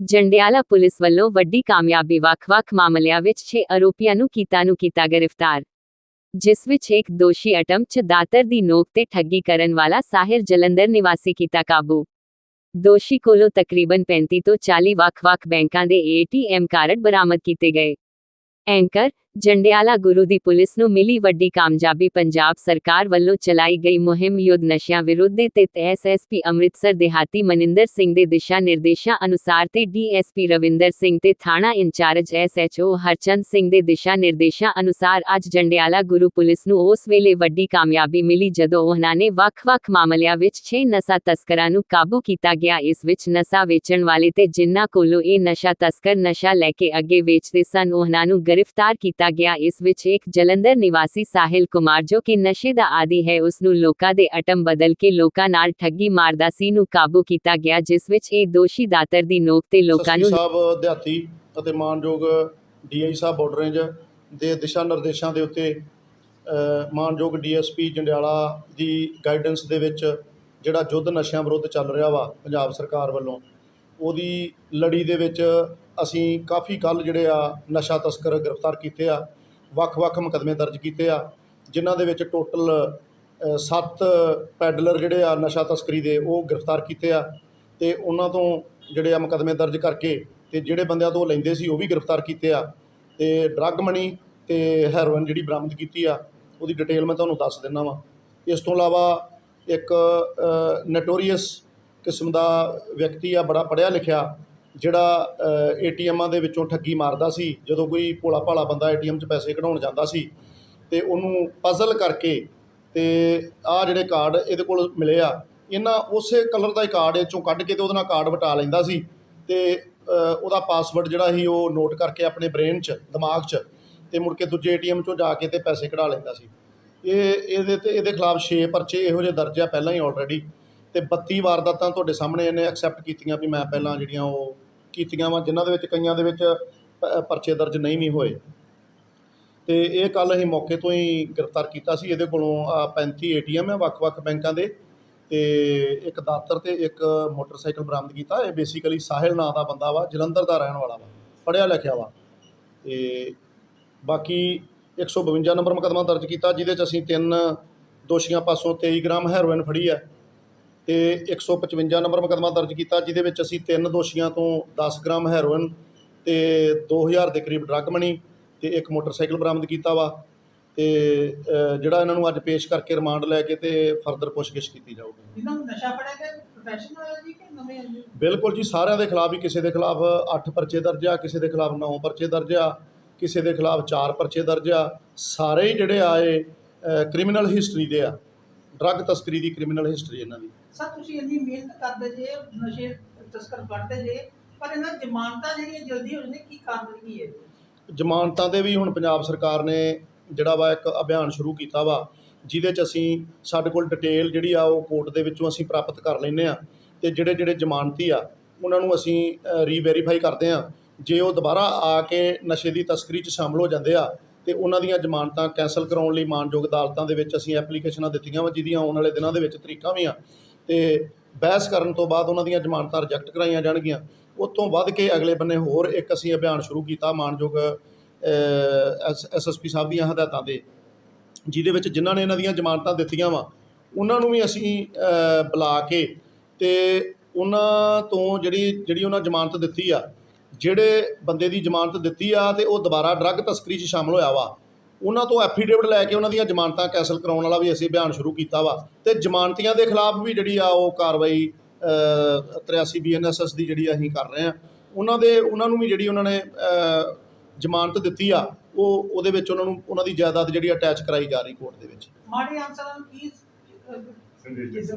Jandiala police ਵੱਲੋਂ ਵੱਡੀ ਕਾਮਯਾਬੀ ਵੱਖ-ਵੱਖ ਮਾਮਲਿਆਂ ਵਿੱਚ 6 ਆਰੋਪੀਆਂ ਨੂੰ ਕੀਤਾ ਨੂੰ ਕੀਤਾ ਗ੍ਰਿਫਤਾਰ, ਜਿਸ ਵਿੱਚ ਇੱਕ ਦੋਸ਼ੀ ਅਟਮ ਚ ਦਾਤਰ ਦੀ ਨੋਕ ਤੇ ਠੱਗੀ ਕਰਨ ਵਾਲਾ ਸਾਹਿਰ ਜਲੰਧਰ ਨਿਵਾਸੀ ਕੀਤਾ ਕਾਬੂ। ਦੋਸ਼ੀ ਕੋਲੋਂ ਤਕਰੀਬਨ 35 ਤੋਂ 40 ਵੱਖ-ਵੱਖ ਬੈਂਕਾਂ ਦੇ ਏਟੀਐਮ ਕਾਰਡ ਬਰਾਮਦ ਕੀਤੇ ਗਏ। ਐਂਕਰ ਜੰਡਿਆਲਾ ਗੁਰੂ ਦੀ ਪੁਲਿਸ ਨੂੰ ਮਿਲੀ ਵੱਡੀ ਕਾਮਯਾਬੀ, ਪੰਜਾਬ ਸਰਕਾਰ ਵੱਲੋਂ ਚਲਾਈ ਗਈ ਮੁਹਿੰਮ ਯੁੱਧ ਨਸ਼ਿਆਂ ਵਿਰੁੱਧ ਦੇ ਤਹਿਤ ਐਸਐਸਪੀ ਅੰਮ੍ਰਿਤਸਰ ਦਿਹਾਤੀ ਮਨਿੰਦਰ ਸਿੰਘ ਦੇ ਦਿਸ਼ਾ ਨਿਰਦੇਸ਼ਾਂ ਅਨੁਸਾਰ ਤੇ ਡੀਐਸਪੀ ਰਵਿੰਦਰ ਸਿੰਘ ਤੇ ਥਾਣਾ ਇੰਚਾਰਜ ਐਸਐਚਓ ਹਰਚੰਦ ਸਿੰਘ ਦੇ ਦਿਸ਼ਾ ਨਿਰਦੇਸ਼ਾਂ ਅਨੁਸਾਰ ਅੱਜ ਜੰਡਿਆਲਾ ਗੁਰੂ ਪੁਲਿਸ ਨੂੰ ਉਸ ਵੇਲੇ ਵੱਡੀ ਕਾਮਯਾਬੀ ਮਿਲੀ ਜਦੋਂ ਉਹਨਾਂ ਨੇ ਵੱਖ-ਵੱਖ ਮਾਮਲਿਆਂ ਵਿੱਚ 6 ਨਸ਼ਾ ਤਸਕਰਾਂ ਨੂੰ ਕਾਬੂ ਕੀਤਾ ਗਿਆ। ਇਸ ਵਿੱਚ ਨਸ਼ਾ ਵੇਚਣ ਵਾਲੇ ਤੇ ਜਿਨ੍ਹਾਂ ਕੋਲੋਂ ਇਹ ਨਸ਼ਾ ਤਸਕਰ ਨਸ਼ਾ ਲੈ ਕੇ ਅੱਗੇ ਵੇਚਦੇ ਸਨ, ਉਹਨਾਂ ਨੂੰ ਗ੍ਰਿਫਤਾਰ ਕੀਤਾ ਗਿਆ ਇਸ ਵਿੱਚ ਇੱਕ ਜਲੰਧਰ ਨਿਵਾਸੀ ਸਾਹਿਲ ਕੁਮਾਰ ਜੋ ਕਿ ਨਸ਼ੇ ਦਾ ਆਦੀ ਹੈ ਉਸ ਨੂੰ ਲੋਕਾਂ ਦੇ ਅਟਮ ਬਦਲ ਕੇ ਲੋਕਾਂ ਨਾਲ ਠੱਗੀ ਮਾਰਦਾ ਸੀ ਨੂੰ ਕਾਬੂ ਕੀਤਾ ਗਿਆ ਜਿਸ ਵਿੱਚ ਇਹ ਦੋਸ਼ੀ ਦਾਤਰ ਦੀ ਨੋਕ ਤੇ ਲੋਕਾਂ ਨੂੰ ਸਾਹਿਬ ਦਿਹਾਤੀ ਅਤੇ ਮਾਨਯੋਗ ਡੀਆਈ ਸਾਹਿਬ ਬਾਰਡਰ ਰੇਂਜ ਦੇ ਦਿਸ਼ਾ ਨਿਰਦੇਸ਼ਾਂ ਦੇ ਉੱਤੇ ਮਾਨਯੋਗ ਡੀਐਸਪੀ ਜੰਡਿਆਲਾ ਦੀ ਗਾਈਡੈਂਸ ਦੇ ਵਿੱਚ ਜਿਹੜਾ ਯੁੱਧ ਨਸ਼ਿਆਂ ਵਿਰੁੱਧ ਚੱਲ ਰਿਹਾ ਵਾ ਪੰਜਾਬ ਸਰਕਾਰ ਵੱਲੋਂ ਉਹਦੀ ਲੜੀ ਦੇ ਵਿੱਚ ਅਸੀਂ ਕਾਫੀ ਕੱਲ੍ਹ ਜਿਹੜੇ ਆ, ਨਸ਼ਾ ਤਸਕਰ ਗ੍ਰਿਫਤਾਰ ਕੀਤੇ ਆ ਵੱਖ-ਵੱਖ ਮੁਕੱਦਮੇ ਦਰਜ ਕੀਤੇ ਆ, ਜਿਨ੍ਹਾਂ ਦੇ ਵਿੱਚ ਟੋਟਲ ਸੱਤ ਪੈਡਲਰ ਜਿਹੜੇ ਆ, ਨਸ਼ਾ ਤਸਕਰੀ ਦੇ, ਉਹ ਗ੍ਰਿਫਤਾਰ ਕੀਤੇ ਆ ਤੇ ਉਹਨਾਂ ਤੋਂ ਜਿਹੜੇ ਆ ਮੁਕੱਦਮੇ ਦਰਜ ਕਰਕੇ ਤੇ ਜਿਹੜੇ ਬੰਦਿਆਂ ਤੋਂ ਲੈਂਦੇ ਸੀ, ਉਹ ਵੀ ਗ੍ਰਿਫਤਾਰ ਕੀਤੇ ਆ ਤੇ ਡਰੱਗ ਮਨੀ ਤੇ ਹੈਰੋਇਨ ਜਿਹੜੀ ਬਰਾਮਦ ਕੀਤੀ ਆ, ਉਹਦੀ ਡਿਟੇਲ ਮੈਂ ਤੁਹਾਨੂੰ ਦੱਸ ਦਿੰਦਾ ਵਾਂ। ਇਸ ਤੋਂ ਇਲਾਵਾ ਇੱਕ ਨਟੋਰੀਅਸ ਕਿਸਮ ਦਾ ਵਿਅਕਤੀ ਆ, ਬੜਾ ਪੜ੍ਹਿਆ ਲਿਖਿਆ ਜਿਹੜਾ ਏਟੀਐਮਾਂ ਦੇ ਵਿੱਚੋਂ ਠੱਗੀ ਮਾਰਦਾ ਸੀ, ਜਦੋਂ ਕੋਈ ਭੋਲਾ ਭਾਲਾ ਬੰਦਾ ਏਟੀਐਮ 'ਚ ਪੈਸੇ ਕਢਾਉਣ ਜਾਂਦਾ ਸੀ ਅਤੇ ਉਹਨੂੰ ਪਜ਼ਲ ਕਰਕੇ ਅਤੇ ਆਹ ਜਿਹੜੇ ਕਾਰਡ ਇਹਦੇ ਕੋਲ ਮਿਲੇ ਆ, ਇਹਨਾਂ ਉਸੇ ਕਲਰ ਦਾ ਹੀ ਕਾਰਡ ਇਹ ਚੋਂ ਕੱਢ ਕੇ ਅਤੇ ਉਹਦੇ ਨਾਲ ਕਾਰਡ ਵਟਾ ਲੈਂਦਾ ਸੀ ਅਤੇ ਉਹਦਾ ਪਾਸਵਰਡ ਜਿਹੜਾ ਸੀ ਉਹ ਨੋਟ ਕਰਕੇ ਆਪਣੇ ਬ੍ਰੇਨ 'ਚ, ਦਿਮਾਗ 'ਚ ਅਤੇ ਮੁੜ ਕੇ ਦੂਜੇ ਏਟੀਐਮ 'ਚੋਂ ਜਾ ਕੇ ਅਤੇ ਪੈਸੇ ਕਢਾ ਲੈਂਦਾ ਸੀ। ਇਹ, ਇਹਦੇ ਤੇ, ਇਹਦੇ ਖਿਲਾਫ 6 ਪਰਚੇ ਇਹੋ ਜਿਹੇ ਦਰਜ ਆ ਪਹਿਲਾਂ ਹੀ ਆਲਰੇਡੀ ਅਤੇ 32 ਵਾਰਦਾਤਾਂ ਤੁਹਾਡੇ ਸਾਹਮਣੇ ਇਹਨੇ ਐਕਸੈਪਟ ਕੀਤੀਆਂ ਵੀ ਮੈਂ ਪਹਿਲਾਂ ਜਿਹੜੀਆਂ ਉਹ ਕੀਤੀਆਂ ਵਾ, ਜਿਨ੍ਹਾਂ ਦੇ ਵਿੱਚ ਕਈਆਂ ਦੇ ਵਿੱਚ ਪ- ਪਰਚੇ ਦਰਜ ਨਹੀਂ ਵੀ ਹੋਏ। ਅਤੇ ਇਹ ਕੱਲ੍ਹ ਅਸੀਂ ਮੌਕੇ ਤੋਂ ਹੀ ਗ੍ਰਿਫਤਾਰ ਕੀਤਾ ਸੀ। ਇਹਦੇ ਕੋਲੋਂ ਪੈਂਤੀ ਏ ਟੀ ਐੱਮ ਹੈ ਵੱਖ-ਵੱਖ ਬੈਂਕਾਂ ਦੇ। ਅਤੇ ਇੱਕ ਦਾਤਰ ਅਤੇ ਇੱਕ ਮੋਟਰਸਾਈਕਲ ਬਰਾਮਦ ਕੀਤਾ। ਇਹ ਬੇਸਿਕਲੀ ਸਾਹਿਲ ਨਾਂ ਦਾ ਬੰਦਾ ਵਾ, ਜਲੰਧਰ ਦਾ ਰਹਿਣ ਵਾਲਾ ਵਾ। ਪੜ੍ਹਿਆ ਲਿਖਿਆ ਵਾ। ਅਤੇ ਬਾਕੀ 152 ਨੰਬਰ ਮੁਕੱਦਮਾ ਦਰਜ ਕੀਤਾ, ਜਿਹਦੇ ਚ ਅਸੀਂ ਤਿੰਨ ਦੋਸ਼ੀਆਂ ਪਾਸੋਂ 23 ਗ੍ਰਾਮ ਹੈਰੋਇਨ ਫੜੀ ਹੈ ਤੇ 155 ਨੰਬਰ ਮੁਕੱਦਮਾ ਦਰਜ ਕੀਤਾ ਜਿਹਦੇ ਵਿੱਚ ਅਸੀਂ ਤਿੰਨ ਦੋਸ਼ੀਆਂ ਤੋਂ 10 ਗ੍ਰਾਮ ਹੈਰੋਇਨ ਤੇ 2000 ਦੇ ਕਰੀਬ ਡਰੱਗ ਮਨੀ ਤੇ ਇੱਕ ਮੋਟਰਸਾਈਕਲ ਬਰਾਮਦ ਕੀਤਾ ਵਾ ਤੇ ਜਿਹੜਾ ਇਹਨਾਂ ਨੂੰ ਅੱਜ ਪੇਸ਼ ਕਰਕੇ ਰਿਮਾਂਡ ਲੈ ਕੇ ਤੇ ਫਰਦਰ ਪੁੱਛਗਿੱਛ ਕੀਤੀ ਜਾਊਗੀ। ਇਹਨਾਂ ਨੂੰ ਨਸ਼ਾ ਫੜਿਆ ਗਿਆ ਪ੍ਰੋਫੈਸ਼ਨਲ ਜੀ ਕਿ ਨਵੇਂ ਬਿਲਕੁਲ ਜੀ ਸਾਰਿਆਂ ਦੇ ਖਿਲਾਫ ਹੀ ਕਿਸੇ ਦੇ ਖਿਲਾਫ 8 ਪਰਚੇ ਦਰਜ ਆ ਕਿਸੇ ਦੇ ਖਿਲਾਫ 9 ਪਰਚੇ ਦਰਜ ਆ ਕਿਸੇ ਦੇ ਖਿਲਾਫ 4 ਪਰਚੇ ਦਰਜ ਆ ਸਾਰੇ ਜਿਹੜੇ ਆਏ ਕ੍ਰਿਮੀਨਲ ਹਿਸਟਰੀ ਦੇ ਆ। ਡਰੱਗ ਤਸਕਰੀ ਦੀ ਕ੍ਰਿਮੀਨਲ ਹਿਸਟਰੀ ਇਹਨਾਂ ਦੀ। ਸਰ ਤੁਸੀਂ ਇੰਨੀ ਮਿਹਨਤ ਕਰਦੇ ਜੇ ਨਸ਼ੇ ਤਸਕਰ ਫੜਦੇ ਜੇ ਪਰ ਇਹਨਾਂ ਜ਼ਮਾਨਤਾਂ ਜਿਹੜੀਆਂ ਜਲਦੀ ਹੋ ਜਾਂਦੀਆਂ ਕੀ ਕਾਰਨ ਕੀ ਹੈ? ਜ਼ਮਾਨਤਾਂ ਦੇ ਵੀ ਹੁਣ ਪੰਜਾਬ ਸਰਕਾਰ ਨੇ ਜਿਹੜਾ ਵਾ ਇੱਕ ਅਭਿਆਨ ਸ਼ੁਰੂ ਕੀਤਾ ਵਾ ਜਿਹਦੇ ਚ ਅਸੀਂ ਸਾਡੇ ਕੋਲ ਡਿਟੇਲ ਜਿਹੜੀ ਆ ਉਹ ਕੋਰਟ ਦੇ ਵਿੱਚੋਂ ਅਸੀਂ ਪ੍ਰਾਪਤ ਕਰ ਲੈਂਦੇ ਆ। ਤੇ ਜਿਹੜੇ ਜਿਹੜੇ ਜ਼ਮਾਨਤੀ ਆ ਉਹਨਾਂ ਨੂੰ ਅਸੀਂ ਰੀਵੈਰੀਫਾਈ ਕਰਦੇ ਆ। ਜੇ ਉਹ ਦੁਬਾਰਾ ਆ ਕੇ ਨਸ਼ੇ ਦੀ ਤਸਕਰੀ 'ਚ ਸ਼ਾਮਲ ਹੋ ਜਾਂਦੇ ਆ ਤੇ ਉਹਨਾਂ ਦੀਆਂ ਜ਼ਮਾਨਤਾਂ ਕੈਂਸਲ ਕਰਾਉਣ ਲਈ ਮਾਨਯੋਗ ਅਦਾਲਤਾਂ ਦੇ ਵਿੱਚ ਅਸੀਂ ਐਪਲੀਕੇਸ਼ਨਾਂ ਦਿੱਤੀਆਂ ਵਾ, ਜਿਹਦੀਆਂ ਆਉਣ ਵਾਲੇ ਦਿਨਾਂ ਦੇ ਵਿੱਚ ਤਰੀਕਾਂ ਵੀ ਆ। ਤੇ ਬਹਿਸ ਕਰਨ ਤੋਂ ਬਾਅਦ ਉਹਨਾਂ ਦੀਆਂ ਜ਼ਮਾਨਤਾਂ ਰਿਜੈਕਟ ਕਰਾਈਆਂ ਜਾਣਗੀਆਂ। ਉਹ ਤੋਂ ਵੱਧ ਕੇ ਅਗਲੇ ਬੰਨੇ ਹੋਰ ਇੱਕ ਅਸੀਂ ਅਭਿਆਨ ਸ਼ੁਰੂ ਕੀਤਾ ਮਾਨਯੋਗ ਐਸਐਸਪੀ ਸਾਹਿਬ ਦੀਆਂ ਹਦਾਇਤਾਂ ਦੇ ਜਿਹਦੇ ਵਿੱਚ ਜਿਨ੍ਹਾਂ ਨੇ ਇਹਨਾਂ ਦੀਆਂ ਜ਼ਮਾਨਤਾਂ ਦਿੱਤੀਆਂ ਵਾ, ਉਹਨਾਂ ਨੂੰ ਵੀ ਅਸੀਂ ਬੁਲਾ ਕੇ ਤੇ ਉਹਨਾਂ ਤੋਂ ਜਿਹੜੀ ਜਿਹੜੀ ਉਹਨਾਂ ਜ਼ਮਾਨਤ ਦਿੱਤੀ ਆ ਜਿਹੜੇ ਬੰਦੇ ਦੀ ਜ਼ਮਾਨਤ ਦਿੱਤੀ ਆ ਤੇ ਉਹ ਦੁਬਾਰਾ ਡਰੱਗ ਤਸਕਰੀ 'ਚ ਸ਼ਾਮਲ ਹੋਇਆ ਵਾ ਉਹਨਾਂ ਤੋਂ ਐਫੀਡੇਵਿਟ ਲੈ ਕੇ ਉਹਨਾਂ ਦੀਆਂ ਜ਼ਮਾਨਤਾਂ ਕੈਂਸਲ ਕਰਾਉਣ ਵਾਲਾ ਵੀ ਅਸੀਂ ਅਭਿਆਨ ਸ਼ੁਰੂ ਕੀਤਾ ਵਾ ਤੇ ਜ਼ਮਾਨਤੀਆਂ ਦੇ ਖਿਲਾਫ ਵੀ ਜਿਹੜੀ ਆ ਉਹ ਕਾਰਵਾਈ ਅ, 83 ਬੀਐਨਐਸਐਸ ਦੀ ਜਿਹੜੀ ਅਸੀਂ ਕਰ ਰਹੇ ਆ ਉਹਨਾਂ ਦੇ ਉਹਨਾਂ ਨੂੰ ਵੀ ਜਿਹੜੀ ਉਹਨਾਂ ਨੇ ਜ਼ਮਾਨਤ ਦਿੱਤੀ ਆ ਉਹ ਉਹਦੇ ਵਿੱਚ ਉਹਨਾਂ ਨੂੰ ਉਹਨਾਂ ਦੀ ਜਾਇਦਾਦ ਜਿਹੜੀ ਅਟੈਚ ਕਰਾਈ ਜਾ ਰਹੀ ਕੋਰਟ ਦੇ ਵਿੱਚ। ਮਾੜੇ ਅਨਸਰਾਂ ਕੀ ਸੰਦੇਸ਼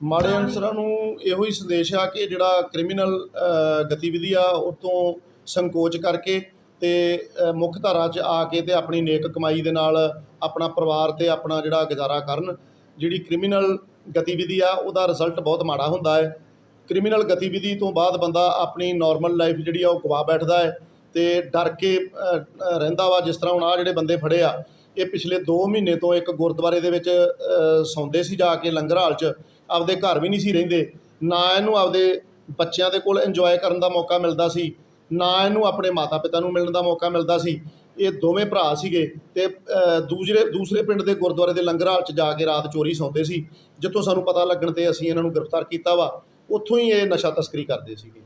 ਮਾੜੇ ਅਨਸਰਾਂ ਨੂੰ ਇਹੋ ਹੀ ਸੰਦੇਸ਼ ਆ ਕਿ ਜਿਹੜਾ ਕ੍ਰਿਮੀਨਲ ਗਤੀਵਿਧੀ ਆ, ਉਹ ਤੋਂ ਸੰਕੋਚ ਕਰਕੇ ਤੇ ਮੁੱਖ ਧਾਰਾ 'ਚ ਆ ਕੇ ਤੇ ਆਪਣੀ ਨੇਕ ਕਮਾਈ ਦੇ ਨਾਲ ਆਪਣਾ ਪਰਿਵਾਰ ਤੇ ਆਪਣਾ ਜਿਹੜਾ ਗੁਜ਼ਾਰਾ ਕਰਨ, ਜਿਹੜੀ ਕ੍ਰਿਮੀਨਲ ਗਤੀਵਿਧੀ ਆ, ਉਹਦਾ ਰਿਜ਼ਲਟ ਬਹੁਤ ਮਾੜਾ ਹੁੰਦਾ ਹੈ। ਕ੍ਰਿਮੀਨਲ ਗਤੀਵਿਧੀ ਤੋਂ ਬਾਅਦ ਬੰਦਾ ਆਪਣੀ ਨਾਰਮਲ ਲਾਈਫ ਜਿਹੜੀ ਆ, ਉਹ ਗਵਾ ਬੈਠਦਾ ਹੈ ਤੇ ਡਰ ਕੇ ਰਹਿੰਦਾ ਵਾ ਜਿਸ ਤਰ੍ਹਾਂ ਹੁਣ ਆ ਜਿਹੜੇ ਬੰਦੇ ਫੜੇ ਆ, ਇਹ ਪਿਛਲੇ 2 ਮਹੀਨੇ ਤੋਂ ਇੱਕ ਗੁਰਦੁਆਰੇ ਦੇ ਵਿੱਚ ਸੌਂਦੇ ਸੀ ਜਾ ਕੇ ਲੰਗਰ ਹਾਲ 'ਚ। ਆਪਦੇ ਘਰ ਵੀ ਨਹੀਂ ਸੀ ਰਹਿੰਦੇ, ਨਾ ਇਹਨੂੰ ਆਪਦੇ ਬੱਚਿਆਂ ਦੇ ਕੋਲ ਇੰਜੋਏ ਕਰਨ ਦਾ ਮੌਕਾ ਮਿਲਦਾ ਸੀ, ਨਾ ਇਹਨੂੰ ਆਪਣੇ ਮਾਤਾ ਪਿਤਾ ਨੂੰ ਮਿਲਣ ਦਾ ਮੌਕਾ ਮਿਲਦਾ ਸੀ। ਇਹ ਦੋਵੇਂ ਭਰਾ ਸੀਗੇ ਤੇ ਦੂਜੇ ਦੂਸਰੇ ਪਿੰਡ ਦੇ ਗੁਰਦੁਆਰੇ ਦੇ ਲੰਗਰ ਹਾਲ 'ਚ ਜਾ ਕੇ ਰਾਤ ਚੋਰੀ ਸੌਂਦੇ ਸੀ। ਜਿੱਥੋਂ ਸਾਨੂੰ ਪਤਾ ਲੱਗਣ ਤੇ ਅਸੀਂ ਇਹਨਾਂ ਨੂੰ ਗ੍ਰਿਫਤਾਰ ਕੀਤਾ ਵਾ, ਉੱਥੋਂ ਹੀ ਇਹ ਨਸ਼ਾ ਤਸਕਰੀ ਕਰਦੇ ਸੀਗੇ।